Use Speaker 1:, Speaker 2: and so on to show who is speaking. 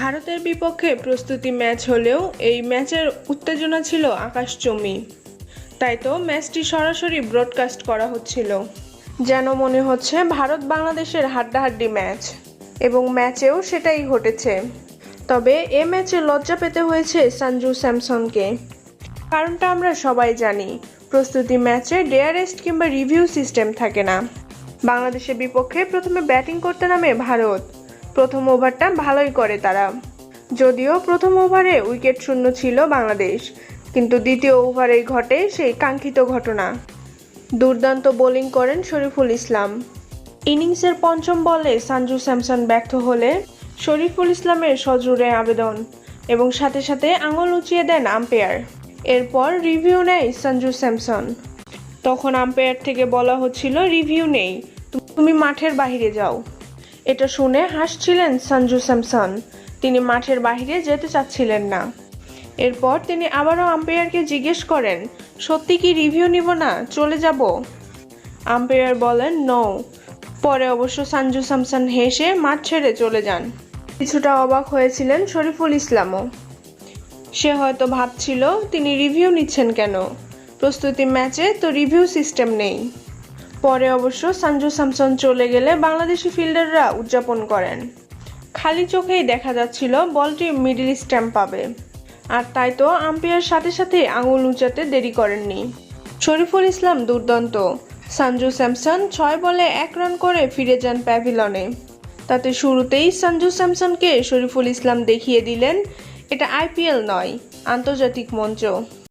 Speaker 1: ভারতের বিপক্ষে প্রস্তুতি ম্যাচ হলেও এই ম্যাচের উত্তেজনা ছিল আকাশচুম্বী তাই তো ম্যাচটি সরাসরি ব্রডকাস্ট করা হচ্ছিল। যেন মনে হচ্ছে ভারত বাংলাদেশের হাড্ডাহাড্ডি ম্যাচ। এবং ম্যাচেও সেটাই ঘটেছে। তবে এ ম্যাচে লজ্জা পেতে হয়েছে সঞ্জু স্যামসনকে। কারণটা আমরা সবাই জানি, প্রস্তুতি ম্যাচে ডেয়ারেস্ট কিংবা রিভিউ সিস্টেম থাকে না। বাংলাদেশের বিপক্ষে প্রথমে ব্যাটিং করতে নামে ভারত। প্রথম ওভারটা ভালোই করে তারা। যদিও প্রথম ওভারে উইকেট শূন্য ছিল বাংলাদেশ, কিন্তু দ্বিতীয় ওভারেই ঘটে সেই কাঙ্ক্ষিত ঘটনা। দুর্দান্ত বোলিং করেন শরীফুল ইসলাম। ইনিংসের পঞ্চম বলে সঞ্জু স্যামসন ব্যর্থ হলে শরীফুল ইসলামের সজোরে আবেদন এবং সাথে সাথে আঙুল উঁচিয়ে দেন আম্পায়ার। এরপর রিভিউ নেয় সঞ্জু স্যামসন। তখন আম্পায়ার থেকে বলা হচ্ছিল, রিভিউ নেই, তুমি মাঠের বাইরে যাও। এটা শুনে হাসছিলেন সঞ্জু স্যামসন। তিনি মাঠের বাইরে যেতে চাচ্ছিলেন না। এরপর তিনি আবারও আম্পায়ারকে জিজ্ঞেস করেন, সত্যি কি রিভিউ নিব না? চলে যাব? আম্পায়ার বলেন নো পরে অবশ্য সঞ্জু স্যামসন হেসে মাঠ ছেড়ে চলে যান। কিছুটা অবাক হয়েছিলেন শরীফুল ইসলামও। সে হয়তো ভাবছিল, তিনি রিভিউ নিচ্ছেন কেন? প্রস্তুতি ম্যাচে তো রিভিউ সিস্টেম নেই। পরে অবশ্য সঞ্জু স্যামসন চলে গেলে বাংলাদেশি ফিল্ডাররা উদযাপন করেন। খালি চোখেই দেখা যাচ্ছিল বলটি মিডিল স্ট্যাম্প পাবে। আর তাই তো আম্পায়ার সাথে সাথে আঙুল উঁচাতে দেরি করেননি। শরীফুল ইসলাম দুর্দান্ত। সঞ্জু স্যামসন ছয় বলে এক রান করে ফিরে যান প্যাভিলনে। তাতে শুরুতেই সঞ্জু স্যামসনকে শরীফুল ইসলাম দেখিয়ে দিলেন, এটা আইপিএল নয়, আন্তর্জাতিক মঞ্চ।